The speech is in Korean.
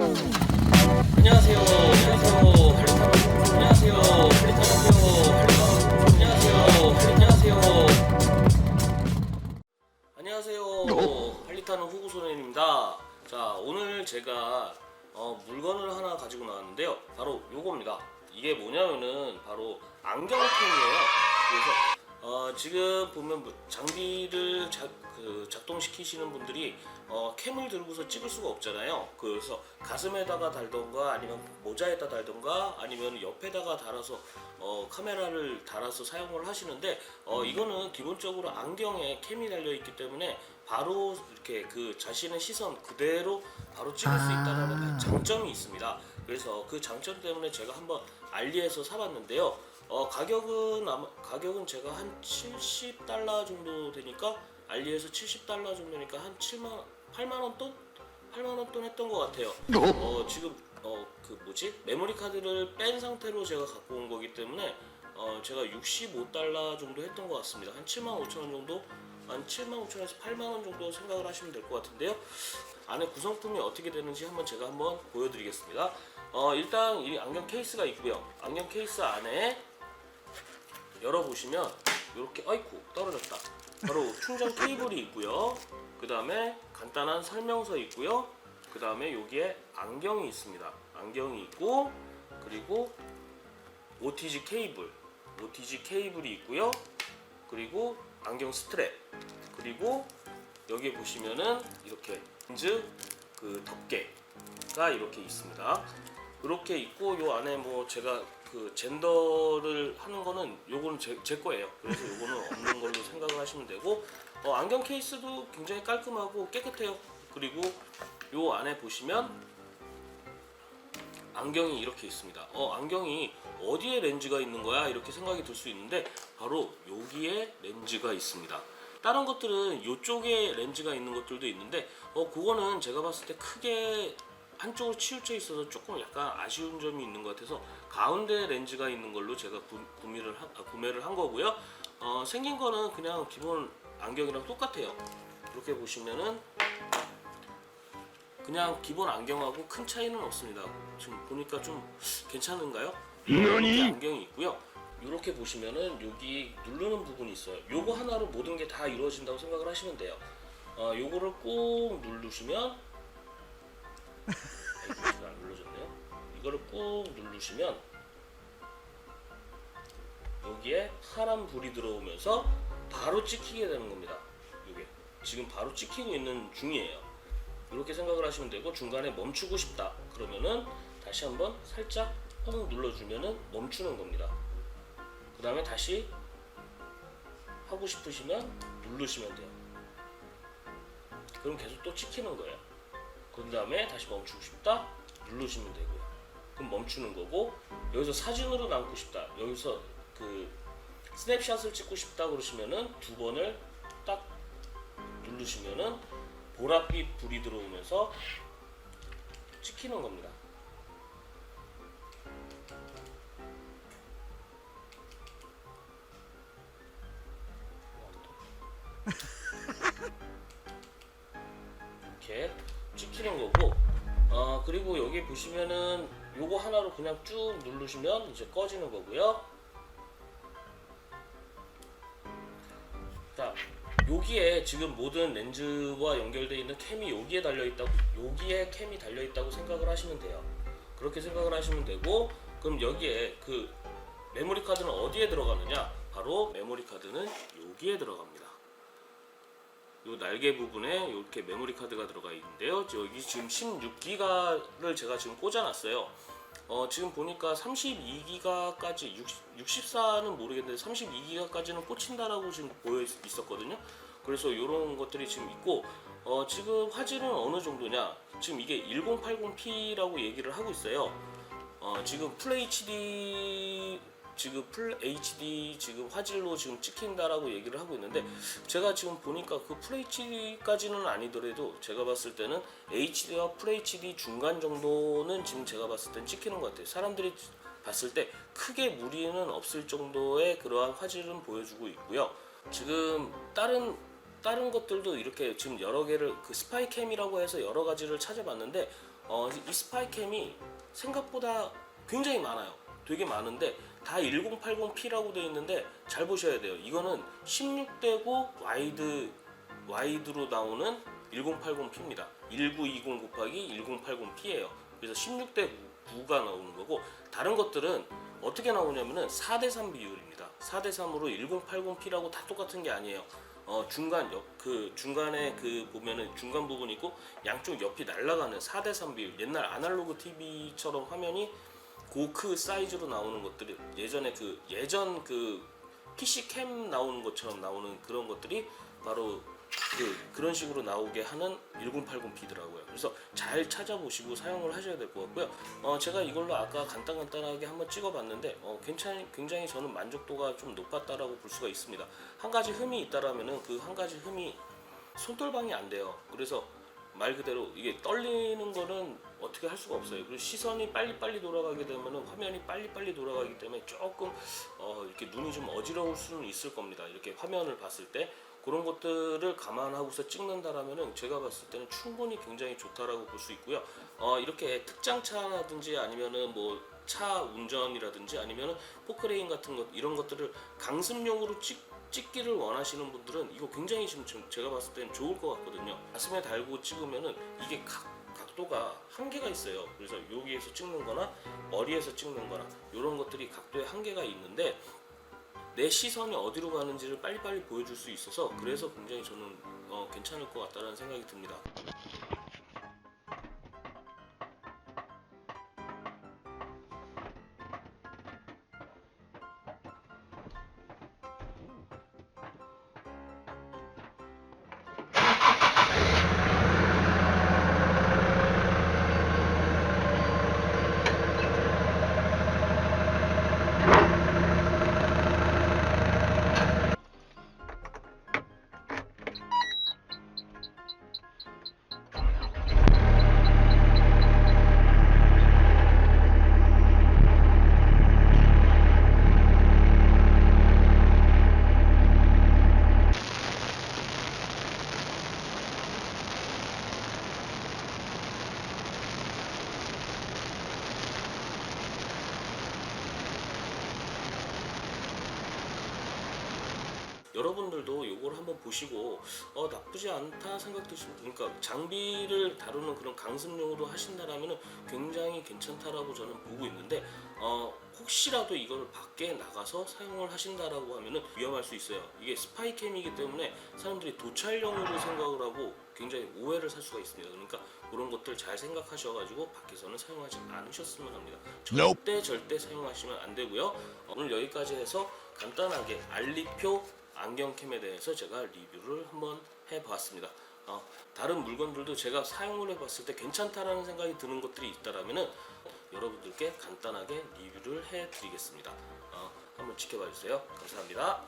안녕하세요. 안녕하세요. 안녕하세요. 할리타노. 안녕하세요. 안녕하세요. 안녕하세요. 할리타노 후구 소년입니다. 자, 오늘 제가 어, 물건을 하나 가지고 나왔는데요. 바로 요겁니다. 이게 뭐냐면은 바로 안경펜이에요. 그래서 어, 지금 보면 뭐 장비를 작, 그 작동시키시는 분들이 어, 캠을 들고서 찍을 수가 없잖아요. 그래서 가슴에다가 달던가 아니면 모자에다 달던가 아니면 옆에다가 달아서 어, 카메라를 달아서 사용을 하시는데 어, 이거는 기본적으로 안경에 캠이 달려 있기 때문에 바로 이렇게 그 자신의 시선 그대로 바로 찍을 수 있다는 아. 장점이 있습니다. 그래서 그 장점 때문에 제가 한번 알리에서 사봤는데요. 어, 가격은 아마 가격은 제가 한 70달러 정도 되니까 알리에서 70달러 정도니까 한 7만 8만 원 돈? 8만 원 돈 했던 것 같아요. 어, 지금 어, 그 뭐지? 메모리 카드를 뺀 상태로 제가 갖고 온 거기 때문에 어, 제가 65달러 정도 했던 것 같습니다. 한 7만 5천 원 정도? 한 7만 5천 원에서 8만 원 정도 생각을 하시면 될 것 같은데요. 안에 구성품이 어떻게 되는지 한번 제가 한번 보여드리겠습니다. 어, 일단 이 안경 케이스가 있고요. 안경 케이스 안에 열어보시면 이렇게 아이쿠 떨어졌다. 바로 충전 케이블이 있고요. 그 다음에 간단한 설명서 있고요. 그 다음에 여기에 안경이 있습니다. 안경이 있고 그리고 OTG 케이블, OTG 케이블이 있고요. 그리고 안경 스트랩, 그리고 여기 보시면은 이렇게 렌즈 그 덮개가 이렇게 있습니다. 이렇게 있고 요 안에 뭐 제가 그 젠더를 하는 거는 요거는 제, 제 거예요. 그래서 요거는 없는 걸로 생각을 하시면 되고 어, 안경 케이스도 굉장히 깔끔하고 깨끗해요. 그리고 요 안에 보시면 안경이 이렇게 있습니다. 어, 안경이 어디에 렌즈가 있는 거야? 이렇게 생각이 들 수 있는데 바로 여기에 렌즈가 있습니다. 다른 것들은 이쪽에 렌즈가 있는 것들도 있는데 어 그거는 제가 봤을 때 크게 한쪽으로 치우쳐 있어서 조금 약간 아쉬운 점이 있는 것 같아서 가운데 렌즈가 있는 걸로 제가 구, 구매를 한, 아, 구매를 한 거고요. 어, 생긴 거는 그냥 기본 안경이랑 똑같아요. 이렇게 보시면은 그냥 기본 안경하고 큰 차이는 없습니다. 지금 보니까 좀 괜찮은가요? 이렇게 안경이 있고요. 이렇게 보시면은 여기 누르는 부분이 있어요. 요거 하나로 모든 게 다 이루어진다고 생각을 하시면 돼요. 어, 요거를 꾹 누르시면 아 이거 안 눌러졌네요. 이거를 꾹 누르시면 여기에 파란 불이 들어오면서 바로 찍히게 되는 겁니다. 이게 지금 바로 찍히고 있는 중이에요. 이렇게 생각을 하시면 되고 중간에 멈추고 싶다 그러면은 다시 한번 살짝 꾹 눌러주면은 멈추는 겁니다. 그 다음에 다시 하고 싶으시면 누르시면 돼요. 그럼 계속 또 찍히는 거예요. 그 다음에 다시 멈추고 싶다 누르시면 되고요. 그럼 멈추는 거고 여기서 사진으로 남고 싶다 여기서 그 스냅샷을 찍고 싶다 그러시면은 두 번을 딱 누르시면은 보랏빛 불이 들어오면서 찍히는 겁니다. 이렇게 찍히는 거고 어 그리고 여기 보시면은 요거 하나로 그냥 쭉 누르시면 이제 꺼지는 거고요. 자 여기에 지금 모든 렌즈와 연결되어 있는 캠이 여기에 달려 있다고 여기에 캠이 달려 있다고 생각을 하시면 돼요. 그렇게 생각을 하시면 되고 그럼 여기에 그 메모리 카드는 어디에 들어가느냐? 바로 메모리 카드는 여기에 들어갑니다. 요 날개 부분에 이렇게 메모리 카드가 들어가 있는데요. 여기 지금 16기가를 제가 지금 꽂아놨어요. 어, 지금 보니까 32기가까지 64는 모르겠는데 32기가까지는 꽂힌다라고 지금 보여 있- 있었거든요. 그래서 이런 것들이 지금 있고 어, 지금 화질은 어느 정도냐? 지금 이게 1080p라고 얘기를 하고 있어요. 어, 지금 풀 HD 지금 풀 HD 지금 화질로 지금 찍힌다라고 얘기를 하고 있는데 제가 지금 보니까 그 풀 HD까지는 아니더라도 제가 봤을 때는 HD와 풀 HD 중간 정도는 지금 제가 봤을 땐 찍히는 것 같아요. 사람들이 봤을 때 크게 무리는 없을 정도의 그러한 화질은 보여주고 있고요. 지금 다른 다른 것들도 이렇게 지금 여러 개를 그 스파이캠이라고 해서 여러 가지를 찾아봤는데 어, 이 스파이캠이 생각보다 굉장히 많아요. 되게 많은데 다 1080p라고 되어 있는데 잘 보셔야 돼요. 이거는 16대고 와이드 와이드로 나오는 1080p입니다. 1920 곱하기 1080p예요. 그래서 16대 9가 나오는 거고 다른 것들은 어떻게 나오냐면은 4대 3 비율입니다. 4대 3으로 1080p라고 다 똑같은 게 아니에요. 어, 중간 옆 그 중간에 그 보면은 중간 부분 있고 양쪽 옆이 날아가는 4대 3 비율. 옛날 아날로그 TV처럼 화면이 고크 사이즈로 나오는 것들이 예전에 그 예전 그 PC 캠 나오는 것처럼 나오는 그런 것들이 바로 그 그런 식으로 나오게 하는 1080p더라고요. 그래서 잘 찾아보시고 사용을 하셔야 될 것 같고요. 어, 제가 이걸로 아까 간단간단하게 한번 찍어봤는데 어, 괜찮 굉장히 저는 만족도가 좀 높았다라고 볼 수가 있습니다. 한 가지 흠이 있다라면은 그 한 가지 흠이 손떨방이 안 돼요. 그래서 말 그대로 이게 떨리는 거는 어떻게 할 수가 없어요. 그리고 시선이 빨리빨리 돌아가게 되면은 화면이 빨리빨리 돌아가기 때문에 조금 어, 이렇게 눈이 좀 어지러울 수는 있을 겁니다. 이렇게 화면을 봤을 때 그런 것들을 감안하고서 찍는다라면은 제가 봤을 때는 충분히 굉장히 좋다라고 볼 수 있고요. 어, 이렇게 특장차라든지 아니면은 뭐 차 운전이라든지 아니면은 포크레인 같은 것 이런 것들을 강습용으로 찍 찍기를 원하시는 분들은 이거 굉장히 지금 제가 봤을 때는 좋을 것 같거든요. 가슴에 달고 찍으면은 이게 각 각도가 한계가 있어요. 그래서 여기에서 찍는 거나 머리에서 찍는 거나 이런 것들이 각도에 한계가 있는데 내 시선이 어디로 가는지를 빨리빨리 보여줄 수 있어서 그래서 굉장히 저는 어, 괜찮을 것 같다는 생각이 듭니다. 여러분들도 이걸 한번 보시고 어 나쁘지 않다 생각되시면 그러니까 장비를 다루는 그런 강습용으로 하신다라면 굉장히 괜찮다라고 저는 보고 있는데 어 혹시라도 이걸 밖에 나가서 사용을 하신다라고 하면은 위험할 수 있어요. 이게 스파이캠이기 때문에 사람들이 도찰용으로 생각을 하고 굉장히 오해를 살 수가 있습니다. 그러니까 그런 것들 잘 생각하셔가지고 밖에서는 사용하지 않으셨으면 합니다. 절대 절대 사용하시면 안 되고요. 오늘 여기까지 해서 간단하게 알리표 안경캠에 대해서 제가 리뷰를 한번 해봤습니다. 어, 다른 물건들도 제가 사용을 해봤을 때 괜찮다라는 생각이 드는 것들이 있다라면은 여러분들께 간단하게 리뷰를 해드리겠습니다. 어, 한번 지켜봐 주세요. 감사합니다.